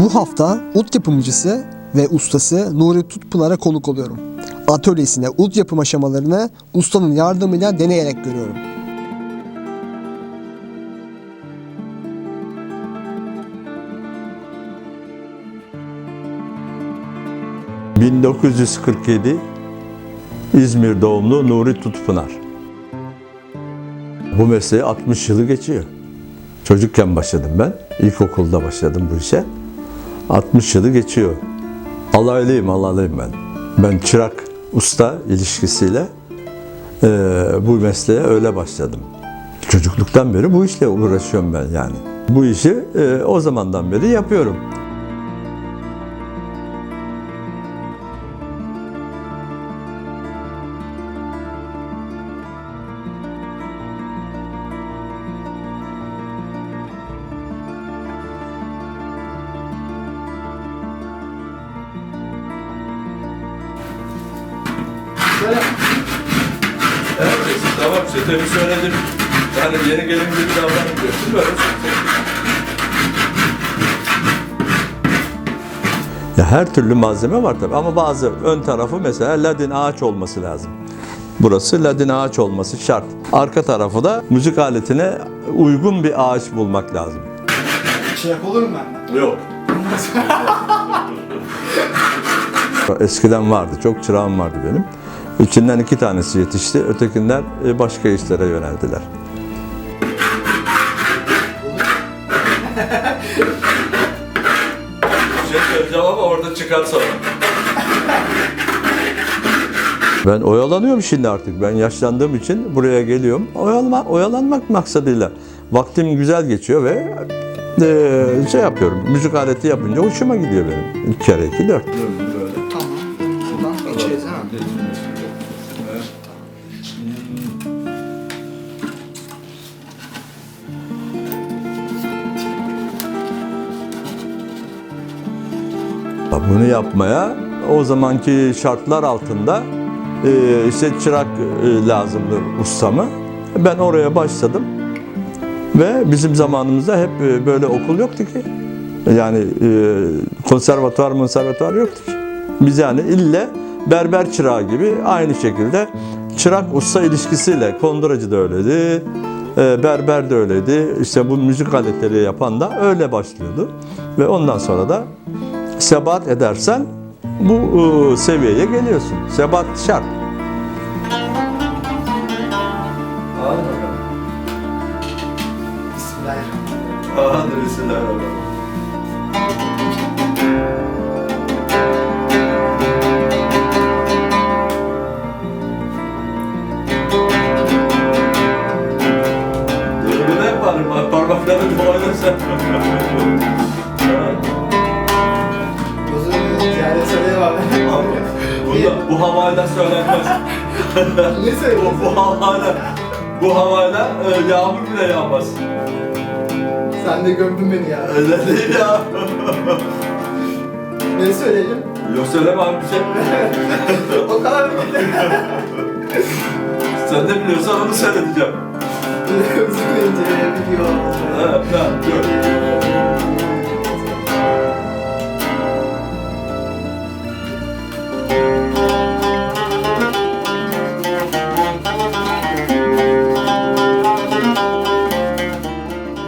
Bu hafta ut yapımcısı ve ustası Nuri Tutpınar'a konuk oluyorum. Atölyesine ut yapım aşamalarını ustanın yardımıyla deneyerek görüyorum. Hı. 1947 İzmir doğumlu Nuri Tutpınar. Bu mesleğe 60 yılı geçiyor. Çocukken başladım ben. İlkokulda başladım bu işe. 60 yılı geçiyor. Alaylıyım, alaylıyım ben. Ben çırak usta ilişkisiyle eee, bu mesleğe öyle başladım. Çocukluktan beri bu işle uğraşıyorum ben yani. Bu işi eee, o zamandan beri yapıyorum. Evet, tamam işte tabii söyledim. Yani yeni gelin gibi davranmıyorsun. Böyle Ya her türlü malzeme var tabii ama bazı ön tarafı mesela ladin ağaç olması lazım. Burası ladin ağaç olması şart. Arka tarafı da müzik aletine uygun bir ağaç bulmak lazım. Çırak olur mu benden? Yok. Eskiden vardı, çok çırağım vardı benim. İçinden iki tanesi yetişti, ötekiler e, başka işlere yöneldiler. Şey söyleyeceğim ama orada çıkar sonra. Ben oyalanıyorum şimdi artık. Ben yaşlandığım için buraya geliyorum. Oyalama, oyalanmak maksadıyla. Vaktim güzel geçiyor ve e, şey yapıyorum. Müzik aleti yapınca hoşuma gidiyor benim. İki kere iki dört. Tamam. Buradan geçeriz ha. Bunu yapmaya o zamanki şartlar altında e, işte çırak e, lazımdı ustamı. Ben oraya başladım ve bizim zamanımızda hep e, böyle okul yoktu ki. Yani e, konservatuvar konservatuvar yoktu ki. Biz yani ille berber çırağı gibi aynı şekilde çırak usta ilişkisiyle konduracı da öyleydi. e, Berber de öyleydi. İşte bu müzik aletleri yapan da öyle başlıyordu. Ve ondan sonra da sebat edersen bu e, seviyeye geliyorsun. Sebat şart. Bismillahirrahmanirrahim. Bismillahirrahmanirrahim. Parmaklarını koyarsan. Uzun bu havayla söylenmez. ne söylüyorsun? bu, bu havayla, bu havayla e, yağmur bile yağmaz. Sen de gömdün beni ya. Öyle değil ya. Ne söyleyeceğim? Yok söyleme abi bir şey. o kadar mı gitti? Sen de biliyorsan onu. Uzun inceleyebiliyor. Ha, ha, dur.